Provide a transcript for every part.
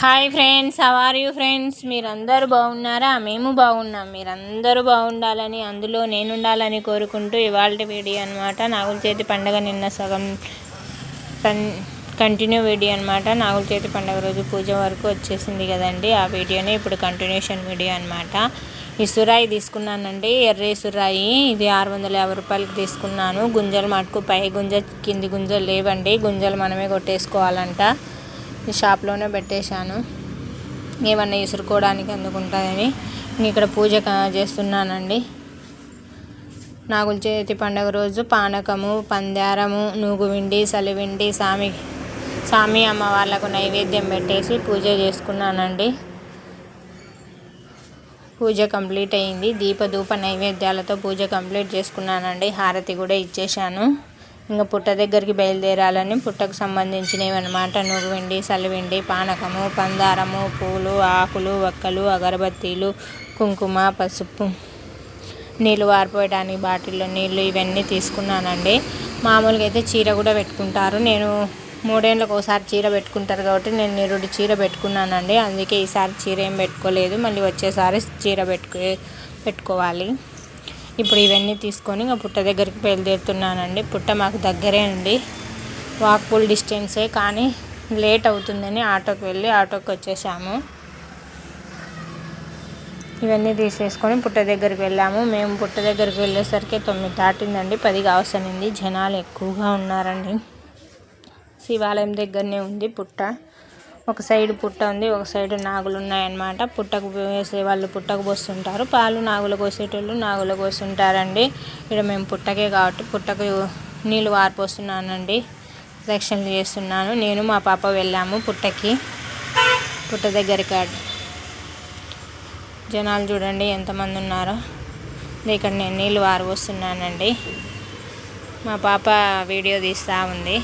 Hi friends are you friends మీరందరూ బాగున్నారా? మేము బాగున్నాం. మీరందరూ బాగుండాలని అందులో నేను ఉండాలని కోరుకుంటూ ఇవాళ వీడియో అనమాట నాగుల చేతి పండగ నిన్న సగం కంటిన్యూ వీడియో అనమాట నాగుల చేతి పండగ రోజు పూజ వరకు వచ్చేసింది కదండి. ఆ వీడియోనే ఇప్పుడు కంటిన్యూషన్ వీడియో అనమాట ఈ సురాయి తీసుకున్నానండి. ఎర్రే సురాయి. ఇది ఆరు వందల యాభై రూపాయలకి తీసుకున్నాను. గుంజలు మటుకు పై గుంజ కింది గుంజలు లేవండి. గుంజలు మనమే కొట్టేసుకోవాలంట. షాప్లోనే పెట్టేశాను. ఏమన్నా ఇసురుకోవడానికి అందుకుంటుందని ఇక్కడ పూజ చేస్తున్నానండి. నాగుల చేతి పండుగ రోజు పానకము పందారము నూగువిండి సలివిండి సామి స్వామి అమ్మ వాళ్ళకు నైవేద్యం పెట్టేసి పూజ చేసుకున్నానండి. పూజ కంప్లీట్ అయింది దీపధూప నైవేద్యాలతో పూజ కంప్లీట్ చేసుకున్నానండి. హారతి కూడా ఇచ్చేశాను. ఇంకా పుట్ట దగ్గరికి బయలుదేరాలని పుట్టకు సంబంధించినవి అనమాట నువ్వువిండి సలివిండి పానకము పందారము పూలు ఆకులు వక్కలు అగరబత్తీలు కుంకుమ పసుపు నీళ్ళు వారిపోయడానికి బాటిల్లో నీళ్ళు ఇవన్నీ తీసుకున్నానండి. మామూలుగా అయితే చీర కూడా పెట్టుకుంటారు. నేను మూడేళ్ళకి ఒకసారి చీర పెట్టుకుంటారు కాబట్టి నేను నిరుడి చీర పెట్టుకున్నానండి. అందుకే ఈసారి చీర ఏం పెట్టుకోలేదు. మళ్ళీ వచ్చేసారి చీర పెట్టుకు పెట్టుకోవాలి. ఇప్పుడు ఇవన్నీ తీసుకొని ఇంకా పుట్ట దగ్గరికి బయలుదేరుతున్నానండి. పుట్ట మాకు దగ్గరే అండి. వాక్ఫుల్ డిస్టెన్సే కానీ లేట్ అవుతుందని ఆటోకి వెళ్ళి ఆటోకి వచ్చేసాము. ఇవన్నీ తీసేసుకొని పుట్ట దగ్గరికి వెళ్ళాము. మేము పుట్ట దగ్గరికి వెళ్ళేసరికి తొమ్మిది దాటిందండి. పది కావసనింది జనాలు ఎక్కువగా ఉన్నారండి. శివాలయం దగ్గరనే ఉంది పుట్ట. ఒక సైడ్ పుట్ట ఉంది ఒక సైడ్ నాగులు ఉన్నాయన్నమాట. పుట్టకు వేసే వాళ్ళు పుట్టకు పోస్తుంటారు. పాలు నాగులు కోసేటోళ్ళు నాగులు కోసుంటారండి ఇక్కడ మేము పుట్టకే కాబట్టి పుట్టకు నీళ్ళు వారిపోస్తున్నానండి. రక్షణలు చేస్తున్నాను. నేను మా పాప వెళ్ళాము పుట్టకి. పుట్ట దగ్గరికి జనాలు చూడండి ఎంతమంది ఉన్నారో. ఇక్కడ నేను నీళ్ళు వారిపోస్తున్నానండి. మా పాప వీడియో తీస్తూ ఉంది.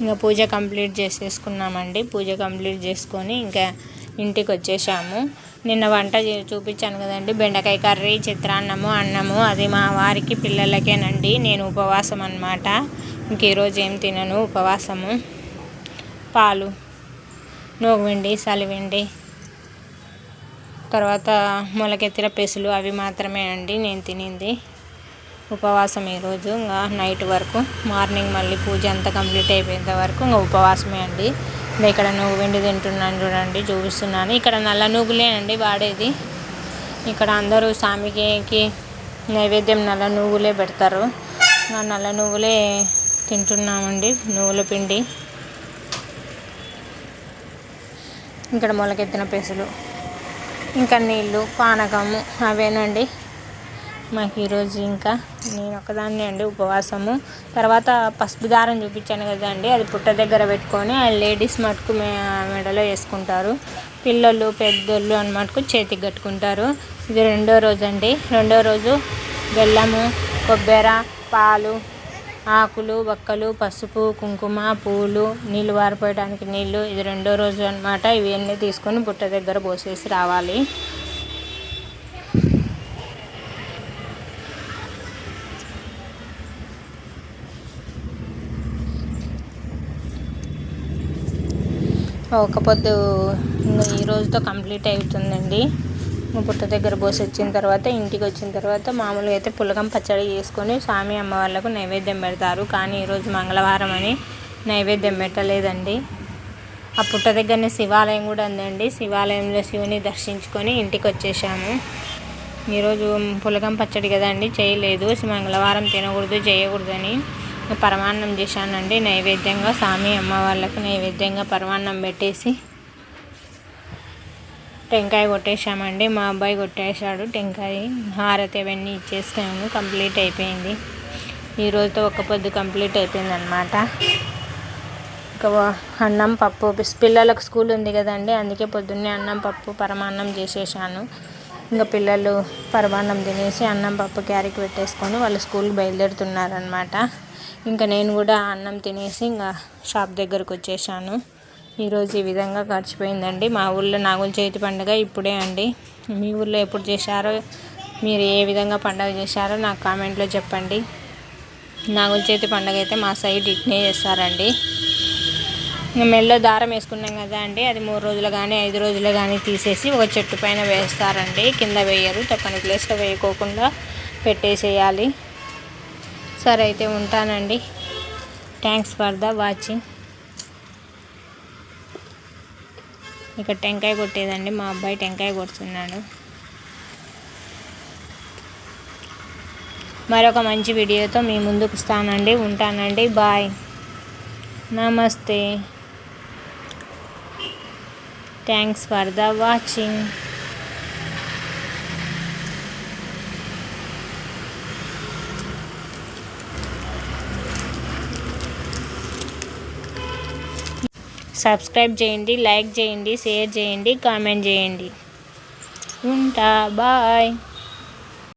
ఇంకా పూజ కంప్లీట్ చేసేసుకున్నామండి. పూజ కంప్లీట్ చేసుకొని ఇంకా ఇంటికి వచ్చేసాము నిన్న వంట చూపించాను కదండి. బెండకాయ కర్రీ చిత్రాన్నము అన్నము అది మా వారికి పిల్లలకేనండి. నేను ఉపవాసం అనమాట ఇంక ఈరోజు ఏం తినను? ఉపవాసము. పాలు నోగువిండి సలివిండి. తర్వాత మొలకెత్తిన పెసులు అవి మాత్రమే అండి నేను తినింది. ఉపవాసం ఈరోజు ఇంకా నైట్ వరకు మార్నింగ్ మళ్ళీ పూజ అంతా కంప్లీట్ అయిపోయేంత వరకు ఇంకా ఉపవాసమే అండి. ఇక్కడ నువ్వు వెండి తింటున్నాను చూడండి చూపిస్తున్నాను. ఇక్కడ నల్ల నువ్వులే అండి వాడేది. ఇక్కడ అందరూ స్వామికి నైవేద్యం నల్ల నువ్వులే పెడతారు. నల్ల నువ్వులే తింటున్నామండి నువ్వుల పిండి. ఇక్కడ మొలకెత్తిన పెసులు. ఇంకా నీళ్ళు పానకము అవేనండి. మాకు ఈరోజు ఇంకా. నేను ఒకదాన్ని అండి ఉపవాసము. తర్వాత పసుపు దారం చూపించాను కదండి. అది పుట్ట దగ్గర పెట్టుకొని ఆ లేడీస్ మటుకు మెడలో వేసుకుంటారు. పిల్లలు పెద్దోళ్ళు అని మటుకు చేతికి కట్టుకుంటారు. ఇది రెండో రోజు అండి. రెండో రోజు బెల్లము కొబ్బరి పాలు ఆకులు వక్కలు పసుపు కుంకుమ పూలు నీళ్ళు వారిపోయడానికి నీళ్ళు ఇది రెండో రోజు అనమాట ఇవన్నీ తీసుకొని బుట్ట దగ్గర పోసేసి రావాలి. ఒక పొద్దు ఈ రోజుతో కంప్లీట్ అవుతుందండి పుట్ట దగ్గర పోసి వచ్చిన తర్వాత ఇంటికి వచ్చిన తర్వాత మామూలుగా అయితే పులగం పచ్చడి చేసుకొని స్వామి అమ్మవాళ్ళకు నైవేద్యం పెడతారు. కానీ ఈరోజు మంగళవారం అని నైవేద్యం పెట్టలేదండి. ఆ పుట్ట దగ్గరనే శివాలయం కూడా ఉందండి. శివాలయంలో శివుని దర్శించుకొని ఇంటికి వచ్చేసాము. ఈరోజు పులగం పచ్చడి కదండి చేయలేదు. మంగళవారం తినకూడదు చేయకూడదని. పరమాన్నం చేశానండి. నైవేద్యంగా స్వామి అమ్మ వాళ్ళకు నైవేద్యంగా పరమాన్నం పెట్టేసి టెంకాయ కొట్టేశామండి. మా అబ్బాయి కొట్టేశాడు. టెంకాయ హారతి అవన్నీ ఇచ్చేసాము. కంప్లీట్ అయిపోయింది. ఈరోజుతో ఒక పొద్దు కంప్లీట్ అయిపోయింది అనమాట ఇంకా అన్నం పప్పు. పిల్లలకు స్కూల్ ఉంది కదండి. అందుకే పొద్దున్నే అన్నం పప్పు పరమాన్నం చేసేసాను. ఇంకా పిల్లలు పరమాన్నం తినేసి అన్నం పప్పు క్యారీకి పెట్టేసుకొని వాళ్ళు స్కూల్కి బయలుదేరుతున్నారనమాట ఇంకా నేను కూడా అన్నం తినేసి ఇంకా షాప్ దగ్గరకు వచ్చేసాను. ఈరోజు ఈ విధంగా గడిచిపోయిందండి. మా ఊళ్ళో నాగుల చవితి పండుగ ఇప్పుడే అండి. మీ ఊళ్ళో ఎప్పుడు చేశారో మీరు ఏ విధంగా పండుగ చేశారో నాకు కామెంట్లో చెప్పండి. నాగుల చేతి పండుగ అయితే మా సైడ్ ఇట్నే చేస్తారండి. మెల్లో దారం వేసుకున్నాం కదా అండి. అది మూడు రోజులు కానీ ఐదు రోజులు కానీ తీసేసి ఒక చెట్టు పైన వేస్తారండి. కింద వేయరు తప్పని ప్లేస్లో వేయకోకుండా పెట్టేసేయాలి. సరే అయితే ఉంటానండి. థ్యాంక్స్ ఫర్ ద వాచింగ్ ఇక్కడ టెంకాయ కొట్టేదండి. మా అబ్బాయి టెంకాయ కొడుతున్నాడు. మరొక మంచి వీడియోతో మీ ముందుకు వస్తానండి. ఉంటానండి. బాయ్ నమస్తే. Thanks for the watching subscribe చేయండి లైక్ చేయండి షేర్ చేయండి కామెంట్ చేయండి. ఉంటా బాయ్.